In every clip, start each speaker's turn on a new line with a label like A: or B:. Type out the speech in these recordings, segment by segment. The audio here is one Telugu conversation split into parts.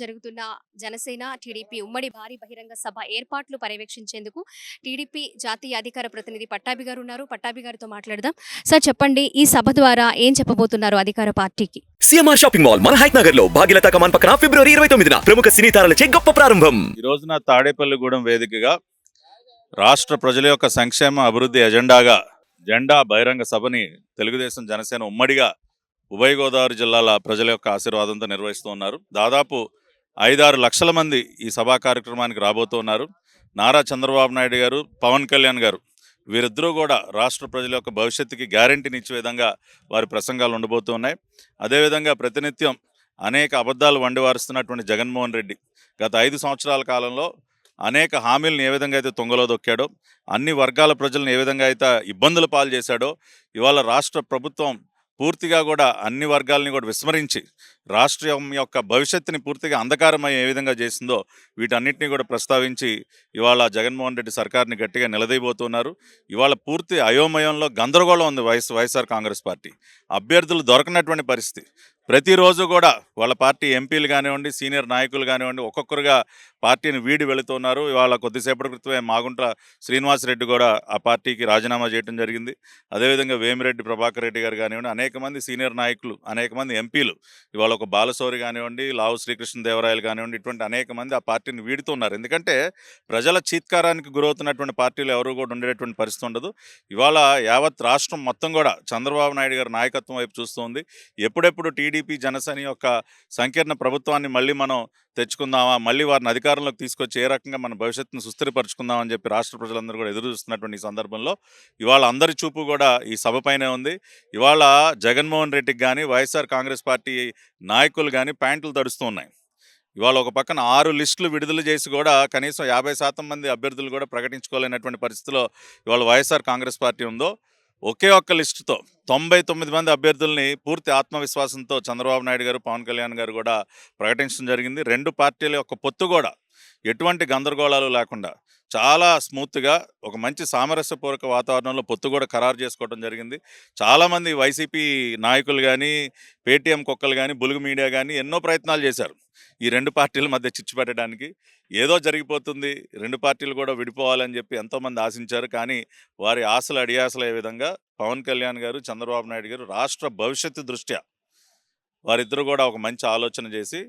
A: జరుగుతున్న జనసేన టీడీపీ ఉమ్మడి భారీ బహిరంగ సభ ఏర్పాట్లు పర్యవేక్షించేందుకు టీడీపీ జాతీయ అధికార ప్రతినిధి పట్టాభి గారు ఉన్నారు. పట్టాభి గారితో మాట్లాడదాం. సార్ చెప్పండి ఈ సభ ద్వారా ఏం చెప్పబోతున్నారు అధికార పార్టీకి?
B: సిఎంఆర్ షాపింగ్ మాల్ మన హైట్ నగర్లో భాగ్యలత కమాన్ పక్కన ఫిబ్రవరి ఇరవై తొమ్మిదిన ప్రముఖ సినీ తారలచే గొప్ప ప్రారంభం.
C: ఈ రోజున తాడేపల్లిగూడెం వేదికగా రాష్ట్ర ప్రజల యొక్క సంక్షేమ అభివృద్ధి ఎజెండాగా జెండా బహిరంగ సభని తెలుగుదేశం జనసేన ఉమ్మడిగా ఉభయ గోదావరి జిల్లాల ప్రజల యొక్క ఆశీర్వాదంతో నిర్వహిస్తూ ఉన్నారు. దాదాపు ఐదారు లక్షల మంది ఈ సభా కార్యక్రమానికి రాబోతూ ఉన్నారు. నారా చంద్రబాబు నాయుడు గారు పవన్ కళ్యాణ్ గారు వీరిద్దరూ కూడా రాష్ట్ర ప్రజల యొక్క భవిష్యత్తుకి గ్యారంటీని ఇచ్చే విధంగా వారి ప్రసంగాలు ఉండబోతూ ఉన్నాయి. అదేవిధంగా ప్రతినిత్యం అనేక అబద్ధాలు వండివారుస్తున్నటువంటి జగన్మోహన్ రెడ్డి గత ఐదు సంవత్సరాల కాలంలో అనేక హామీలను ఏ విధంగా అయితే తొంగలో దొక్కాడో అన్ని వర్గాల ప్రజలను ఏ విధంగా అయితే ఇబ్బందుల పాలు చేశాడో ఇవాళ రాష్ట్ర ప్రభుత్వం పూర్తిగా కూడా అన్ని వర్గాలని కూడా విస్మరించి రాష్ట్రం యొక్క భవిష్యత్తుని పూర్తిగా అంధకారమై ఏ విధంగా చేసిందో వీటన్నిటిని కూడా ప్రస్తావించి ఇవాళ జగన్మోహన్ రెడ్డి సర్కార్ని గట్టిగా నిలదీయబోతున్నారు. ఇవాళ పూర్తి అయోమయంలో గందరగోళం ఉంది వైఎస్ వైఎస్ఆర్ కాంగ్రెస్ పార్టీ. అభ్యర్థులు దొరకనటువంటి పరిస్థితి. ప్రతిరోజు కూడా వాళ్ళ పార్టీ ఎంపీలు కానివ్వండి సీనియర్ నాయకులు కానివ్వండి ఒక్కొక్కరుగా పార్టీని వీడి వెళుతున్నారు. ఇవాళ కొద్దిసేపటి క్రితమే మాగుంట్ల శ్రీనివాసరెడ్డి కూడా ఆ పార్టీకి రాజీనామా చేయడం జరిగింది. అదేవిధంగా వేమిరెడ్డి ప్రభాకర్ రెడ్డి గారు కానివ్వండి అనేక మంది సీనియర్ నాయకులు అనేక మంది ఎంపీలు ఇవాళ ఒక బాలశౌరి కానివ్వండి లావు శ్రీకృష్ణదేవరాయలు కానివ్వండి ఇటువంటి అనేక మంది ఆ పార్టీని వీడుతున్నారు. ఎందుకంటే ప్రజల చీత్కారానికి గురవుతున్నటువంటి పార్టీలు ఎవరు కూడా ఉండేటువంటి పరిస్థితి ఉండదు. ఇవాళ యావత్ రాష్ట్రం మొత్తం కూడా చంద్రబాబు నాయుడు గారి నాయకత్వం వైపు చూస్తుంది ఎప్పుడెప్పుడు టీడీపీ జనసేన యొక్క సంకీర్ణ ప్రభుత్వాన్ని మళ్ళీ మనం తెచ్చుకుందామా? మళ్ళీ వారిని అధికారంలోకి తీసుకొచ్చి ఏ రకంగా మన భవిష్యత్తును సుస్థిరపరచుకుందామని చెప్పి రాష్ట్ర ప్రజలందరూ కూడా ఎదురు చూస్తున్నటువంటి ఈ సందర్భంలో ఇవాళ అందరి చూపు కూడా ఈ సభపైనే ఉంది. ఇవాళ జగన్మోహన్ రెడ్డికి కానీ వైఎస్ఆర్ కాంగ్రెస్ పార్టీ నాయకులు కానీ ప్యాంట్లు తడుస్తూ ఉన్నాయి. ఇవాళ ఒక పక్కన ఆరు లిస్టులు విడుదల చేసి కూడా కనీసం యాభై శాతం మంది అభ్యర్థులు కూడా ప్రకటించుకోలేనటువంటి పరిస్థితిలో ఇవాళ వైఎస్ఆర్ కాంగ్రెస్ పార్టీ ఉందో ఒకే ఒక్క లిస్టుతో తొంభై తొమ్మిది మంది అభ్యర్థుల్ని పూర్తి ఆత్మవిశ్వాసంతో చంద్రబాబు నాయుడు గారు పవన్ కళ్యాణ్ గారు కూడా ప్రకటించడం జరిగింది. రెండు పార్టీల యొక్క పొత్తు కూడా ఎటువంటి గందరగోళాలు లేకుండా చాలా స్మూత్గా ఒక మంచి సామరస్యపూర్వక వాతావరణంలో పొత్తు కూడా ఖరారు చేసుకోవడం జరిగింది. చాలామంది వైసీపీ నాయకులు కానీ పేటీఎం కుక్కలు కానీ బులుగు మీడియా కానీ ఎన్నో ప్రయత్నాలు చేశారు. ఈ రెండు పార్టీల మధ్య చిచ్చు పెట్టడానికి. ఏదో జరిగిపోతుంది రెండు పార్టీలు కూడా విడిపోవాలని చెప్పి ఎంతోమంది ఆశించారు. కానీ వారి ఆశలు అడియాసలు అయ్యే విధంగా పవన్ కళ్యాణ్ గారు చంద్రబాబు నాయుడు గారు రాష్ట్ర భవిష్యత్తు దృష్ట్యా వారిద్దరూ కూడా ఒక మంచి ఆలోచన చేసి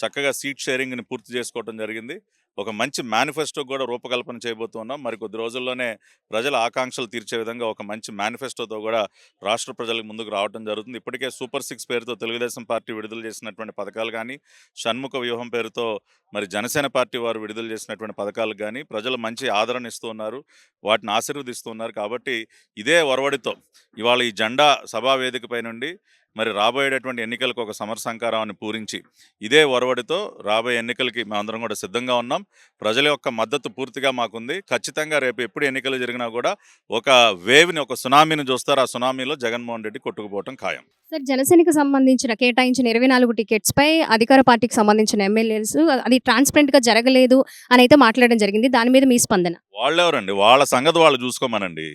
C: చక్కగా సీట్ షేరింగ్ని పూర్తి చేసుకోవడం జరిగింది. ఒక మంచి మేనిఫెస్టో కూడా రూపకల్పన చేయబోతున్నాం మరి కొద్ది రోజుల్లోనే ప్రజల ఆకాంక్షలు తీర్చే విధంగా ఒక మంచి మేనిఫెస్టోతో కూడా రాష్ట్ర ప్రజలకు ముందుకు రావడం జరుగుతుంది. ఇప్పటికే సూపర్ సిక్స్ పేరుతో తెలుగుదేశం పార్టీ విడుదల చేసినటువంటి పథకాలు కానీ షణ్ముఖ వ్యూహం పేరుతో మరి జనసేన పార్టీ వారు విడుదల చేసినటువంటి పథకాలు కానీ ప్రజలు మంచి ఆదరణ ఇస్తూ ఉన్నారు. వాటిని ఆశీర్వదిస్తున్నారు కాబట్టి ఇదే ఒరవడితో ఇవాళ ఈ జెండా సభా వేదికపై నుండి మరి రాబోయేటటువంటి ఎన్నికలకు ఒక సమర సంకారాన్ని పూరించి ఇదే ఒరవడితో రాబోయే ఎన్నికలకి మేమందరం కూడా సిద్ధంగా ఉన్నాం. ప్రజల యొక్క మద్దతు పూర్తిగా మాకుంది. ఖచ్చితంగా రేపు ఎప్పుడు ఎన్నికలు జరిగినా కూడా ఒక వేవ్ని ఒక సునామీని చూస్తారు. ఆ సునామీలో జగన్మోహన్ రెడ్డి కొట్టుకుపోవటం ఖాయం.
A: సార్ జనసేనకు సంబంధించిన కేటాయించిన ఇరవై నాలుగు టికెట్స్ పై అధికార పార్టీకి సంబంధించిన ఎమ్మెల్యేస్ అది ట్రాన్స్పరెంట్గా జరగలేదు అని అయితే మాట్లాడడం జరిగింది. దాని మీద మీ స్పందన?
C: వాళ్ళెవరండి? వాళ్ళ సంగతి వాళ్ళు చూసుకోమనండి.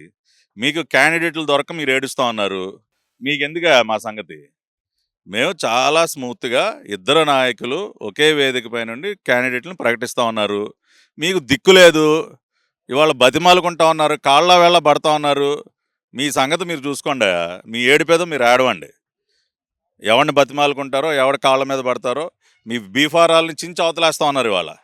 C: మీకు క్యాండిడేట్లు దొరక మీరు ఏడుస్తా ఉన్నారు. మీకు మా సంగతి? మేము చాలా స్మూత్గా ఇద్దరు నాయకులు ఒకే వేదిక పై నుండి క్యాండిడేట్లను ప్రకటిస్తూ ఉన్నారు. మీకు దిక్కు లేదు. ఇవాళ బతిమాలుకుంటా ఉన్నారు. కాళ్ళ వేళ పడతా ఉన్నారు. మీ సంగతి మీరు చూసుకోండి. మీ ఏడిపేదో మీరు ఆడవండి ఎవరిని బతిమాలుకుంటారో ఎవరి కాళ్ళ మీద పడతారో మీ బీఫారాలని చించి అవతలేస్తూ ఉన్నారు ఇవాళ.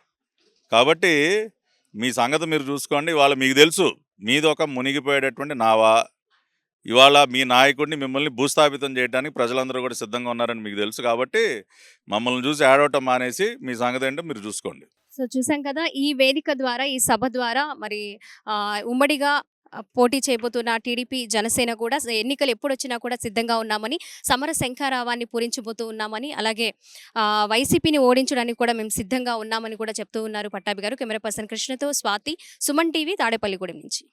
C: కాబట్టి మీ సంగతి మీరు చూసుకోండి. ఇవాళ మీకు తెలుసు. మీది ఒక మునిగిపోయేటటువంటి నావా. ఇవాళ మీ నాయకుడిని మిమ్మల్ని భూస్థాపితం చేయడానికి ప్రజలందరూ కూడా సిద్ధంగా ఉన్నారని మీకు తెలుసు కాబట్టి మమ్మల్ని చూసి ఆడవటం మానేసి మీ సంగతి ఏంటో మీరు చూసుకోండి.
A: సో చూసాం కదా ఈ వేదిక ద్వారా ఈ సభ ద్వారా మరి ఉమ్మడిగా పోటీ చేయబోతున్న టీడీపీ జనసేన కూడా ఎన్నికలు ఎప్పుడు వచ్చినా కూడా సిద్ధంగా ఉన్నామని సమర శంఖారావాన్ని పూరించబోతూ ఉన్నామని అలాగే వైసీపీని ఓడించడానికి కూడా మేము సిద్ధంగా ఉన్నామని కూడా చెప్తూ ఉన్నారు పట్టాభి గారు. కెమెరా పర్సన్ కృష్ణతో స్వాతి సుమన్ టీవీ తాడేపల్లిగూడెం నుంచి.